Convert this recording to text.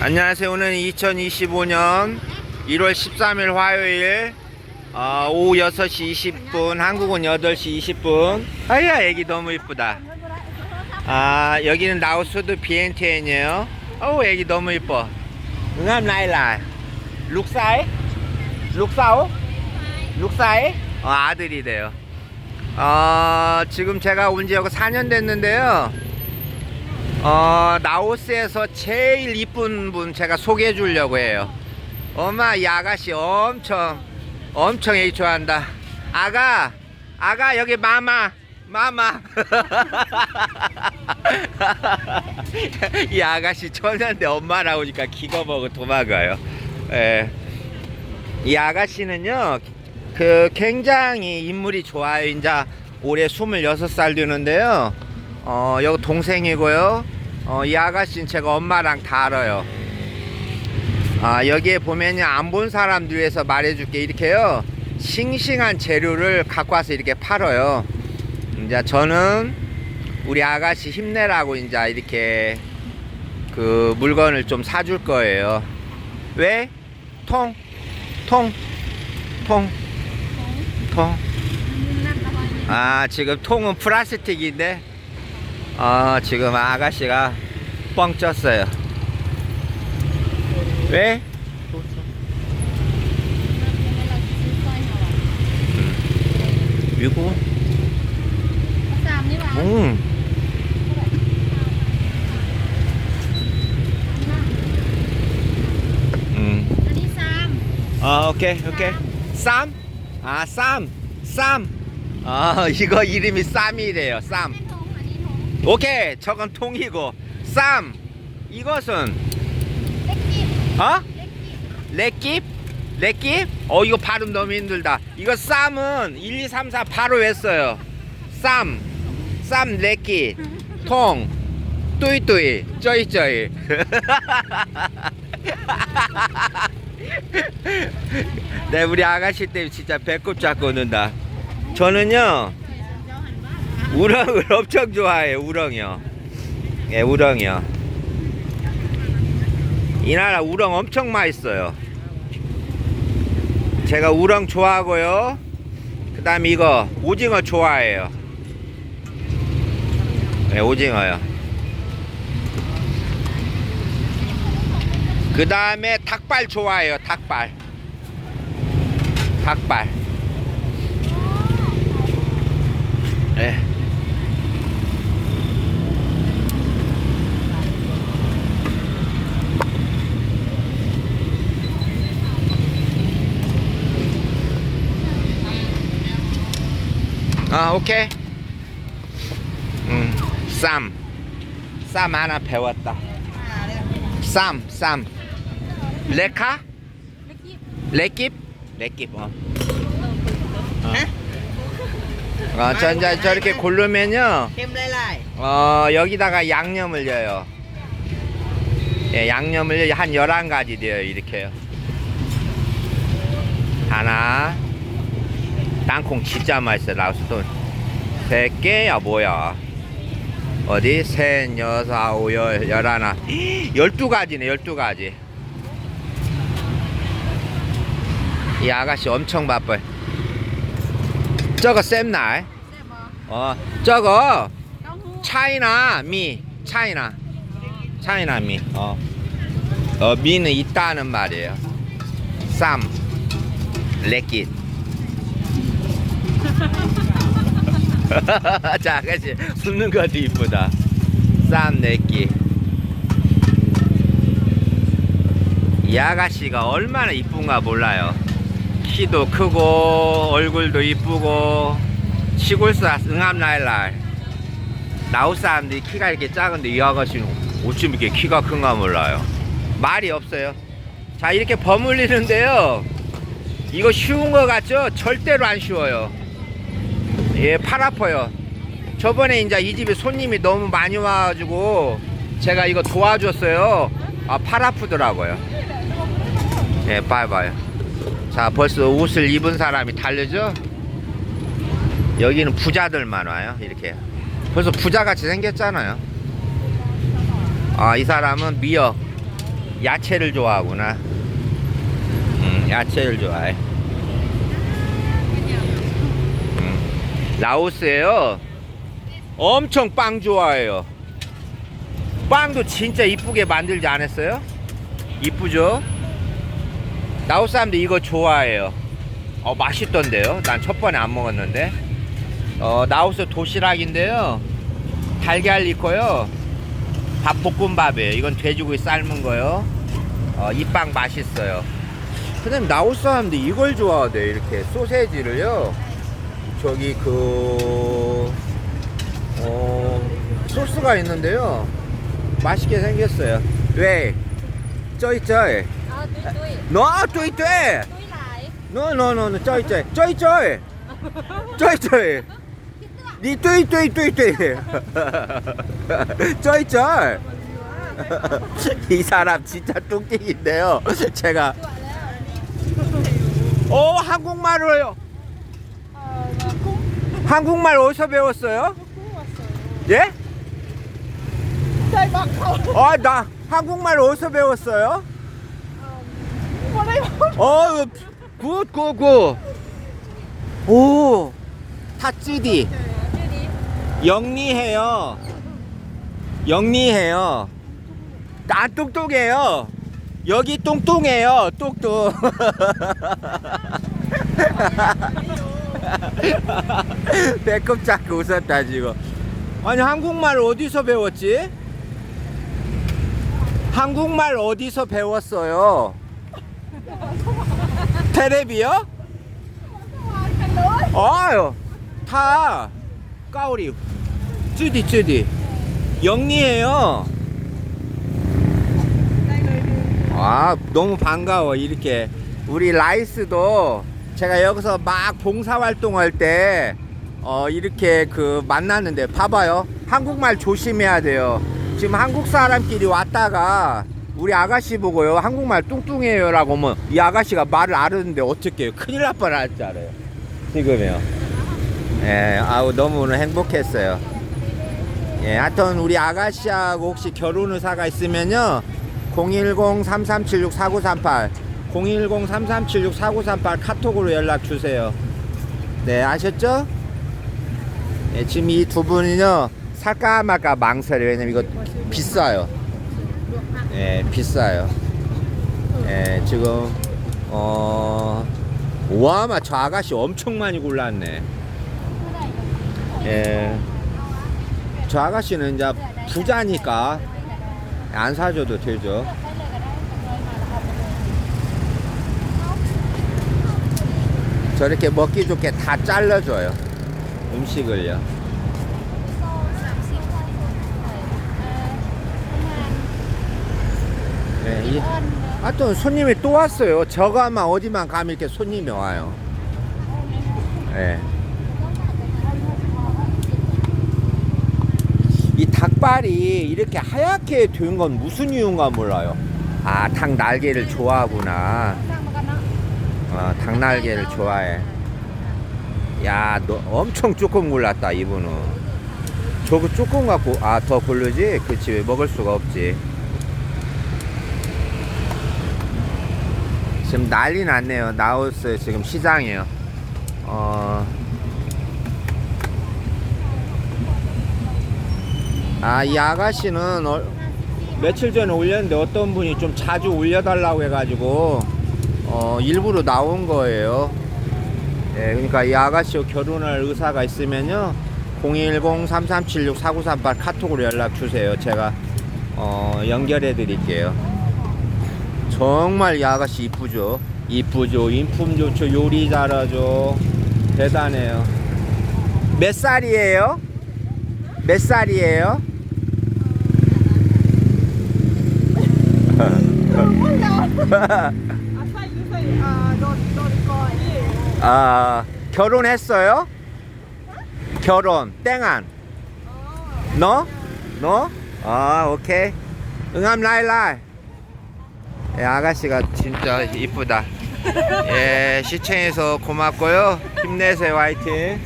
안녕하세요. 오늘 2025년 1월 13일 화요일 어, 오후 6시 20분, 한국은 8시 20분. 아야, 애기 너무 이쁘다. 아, 여기는 라오스도 비엔티엔이에요. 어우, 애기 너무 이뻐. 응암 라일라. 룩사이? 룩사오? 룩사이? 어, 아들이래요. 어, 지금 제가 온 지 여기 4년 됐는데요. 어, 라오스에서 제일 이쁜 분 제가 소개해 주려고 해요. 엄마, 이 아가씨 엄청, 엄청 애기 좋아한다. 아가, 아가, 여기 마마, 마마. 이 아가씨 천연데 엄마 나오니까 기가 먹어 도망가요. 예. 이 아가씨는요, 그 굉장히 인물이 좋아요. 이제 올해 26살 되는데요. 어, 여기 동생이고요. 어, 이 아가씨는 제가 엄마랑 다 알아요. 아, 여기에 보면요. 안 본 사람들 위해서 말해줄게. 이렇게요. 싱싱한 재료를 갖고 와서 이렇게 팔아요. 이제 저는 우리 아가씨 힘내라고 이제 이렇게 그 물건을 좀 사줄 거예요. 왜? 통, 통, 통, 통. 아, 지금 통은 플라스틱인데, 어, 지금 아가씨가 뻥 쪘어요. 왜? 미국? 응. 응. 아, 오케이, 오케이. 쌈? 아, 쌈. 쌈. 아, 이거 이름이 쌈이래요, 쌈. 오케이 저건 통이고. 쌈. 이것은? 렉깁 어? 렉깁 렉깁? 어 이거 발음 너무 힘들다. 이거 쌈은 1 2 3 4 바로 했어요. 쌈 쌈 렉깁 통. 뚜이뚜이. 쩌이쩌이. 네 우리 아가씨 때문에 진짜 배꼽 잡고 웃는다. 저는요 우렁을 엄청 좋아해요, 우렁이요. 예, 우렁이요. 이 나라 우렁 엄청 맛있어요. 제가 우렁 좋아하고요. 그 다음에 이거, 오징어 좋아해요. 예, 오징어요. 그 다음에 닭발 좋아해요, 닭발. 닭발. 예. 아 오케이 음, 쌈쌈 쌈 하나 배웠다 쌈 쌈 레카 레킵 레킵 어. 어, 저, 저, 저렇게 고르면요. 어, 여기다가 양념을 넣어요. 예, 양념을 한 11가지 돼요, 이렇게요. 하나, 땅콩 진짜 맛있어. 라우스톤 세 개야 뭐야? 어디? 셋 여섯 아홉 열 열하나. 열두 가지네 열두 가지. 이 아가씨 엄청 바빠. 저거 쌤날? 어 저거 차이나 미 차이나. 차이나 미 어. 어 미는 있다는 말이에요. 쌈. 레킷. 자 아가씨 웃는 것도 이쁘다 쌈 레킷 이 아가씨가 얼마나 이쁜가 몰라요 키도 크고 얼굴도 이쁘고 시골사 응암날날 라오스 사람들이 키가 이렇게 작은데 이 아가씨는 어쩜 이렇게 키가 큰가 몰라요. 말이 없어요. 자, 이렇게 버물리는데요. 이거 쉬운 거 같죠? 절대로 안 쉬워요. 예, 팔 아파요. 저번에 이제 이 집에 손님이 너무 많이 와가지고 제가 이거 도와줬어요. 아, 팔 아프더라고요. 예, 봐봐요. 자, 벌써 옷을 입은 사람이 달려죠? 여기는 부자들만 와요. 이렇게. 벌써 부자같이 생겼잖아요. 아, 이 사람은 미역. 야채를 좋아하구나. 음, 야채를 좋아해. 음. 라오스에요. 엄청 빵 좋아해요. 빵도 진짜 이쁘게 만들지 않았어요? 이쁘죠? 라오스 사람들 이거 좋아해요. 어, 맛있던데요? 난 첫 번에 안 먹었는데. 어, 라오스 도시락인데요. 달걀 있고요. 밥 볶음밥이에요. 이건 돼지고기 삶은 거요. 어, 이 빵 맛있어요. 근데 라오스 사람들 이걸 좋아하대. 이렇게 소세지를요. 저기 그 어, 소스가 있는데요. 맛있게 생겼어요. 왜? Ờ, tươi tươi 너 lại 너너너 쩌이 쩌이. 쩌이 쩌이. 쩌이 쩌이. 니 뚜이 뚜이 뚜이 뚜이. 쩌이 쩌이. 이 사람 진짜 뚱띵인데요. 제가 어 한국말을요. 한국말 어디서 배웠어요? 예? 아 나 한국말 어디서 배웠어요? 어, 굿, 굿, 굿. 오, đi 영리해요. 영리해요. 안 똑똑해요. 여기 뚱뚱해요. 뚱뚱. 배꼽 잡고 웃었다 지금. 아니 한국말 어디서 배웠지? 한국말 어디서 배웠어요? 테레비요? 아유, 다 까오리. 쯔디 쯔디. 영리해요. 아, 너무 반가워. 이렇게 우리 라이스도 제가 여기서 막 봉사 활동할 때 어, 이렇게 그 만났는데 봐봐요. 한국말 조심해야 돼요. 지금 한국 사람끼리 왔다가 우리 아가씨 보고요. 한국말 뚱뚱해요 라고 하면 이 아가씨가 말을 알았는데 어떻게 해요? 큰일 날 뻔할 줄 알아요. 지금요. 예, 아우 너무 오늘 행복했어요. 예, 하여튼 우리 아가씨하고 혹시 결혼 의사가 있으면요. 010-3376-4938 010-3376-4938 카톡으로 연락 주세요. 네, 아셨죠? 예, 지금 이 두 분이요. 살까 말까 망설여. 왜냐면 이거 비싸요. 예, 비싸요. 예, 지금 어 와마 저 아가씨 엄청 많이 골랐네. 예. 저 아가씨는 이제 부자니까 안 사줘도 되죠. 저렇게 먹기 좋게 다 잘라줘요. 음식을요. 네, 이, 아, 또 손님이 또 왔어요. 저가만 어디만 가면 이렇게 손님이 와요. 예. 이 닭발이 이렇게 하얗게 된 건 무슨 이유인가 몰라요. 아, 닭 날개를 좋아하구나. 아, 닭 날개를 좋아해. 야, 너 엄청 조금 골랐다, 이분은. 저거 조금 갖고, 아, 더 고르지? 그치, 왜 먹을 수가 없지. 지금 난리 났네요. 나우스 지금 시장이에요. 어, 아, 이 아가씨는 어, 며칠 전에 올렸는데 어떤 분이 좀 자주 올려달라고 해가지고 어, 일부러 나온 거예요. 예, 그러니까 이 아가씨 결혼할 의사가 있으면요. 010-3376-4938 카톡으로 연락 주세요. 제가 어, 연결해 드릴게요. 정말 이 아가씨 이쁘죠? 이쁘죠? 인품 좋죠? 요리 잘하죠? 대단해요. 몇 살이에요? 몇 살이에요? Còi 아, 결혼했어요? 결혼, 땡안. 너? 너? 아, 오케이. 응암 라이라이. 예, 아가씨가 진짜 이쁘다. 예, 시청해서 고맙고요. 힘내세요, 화이팅.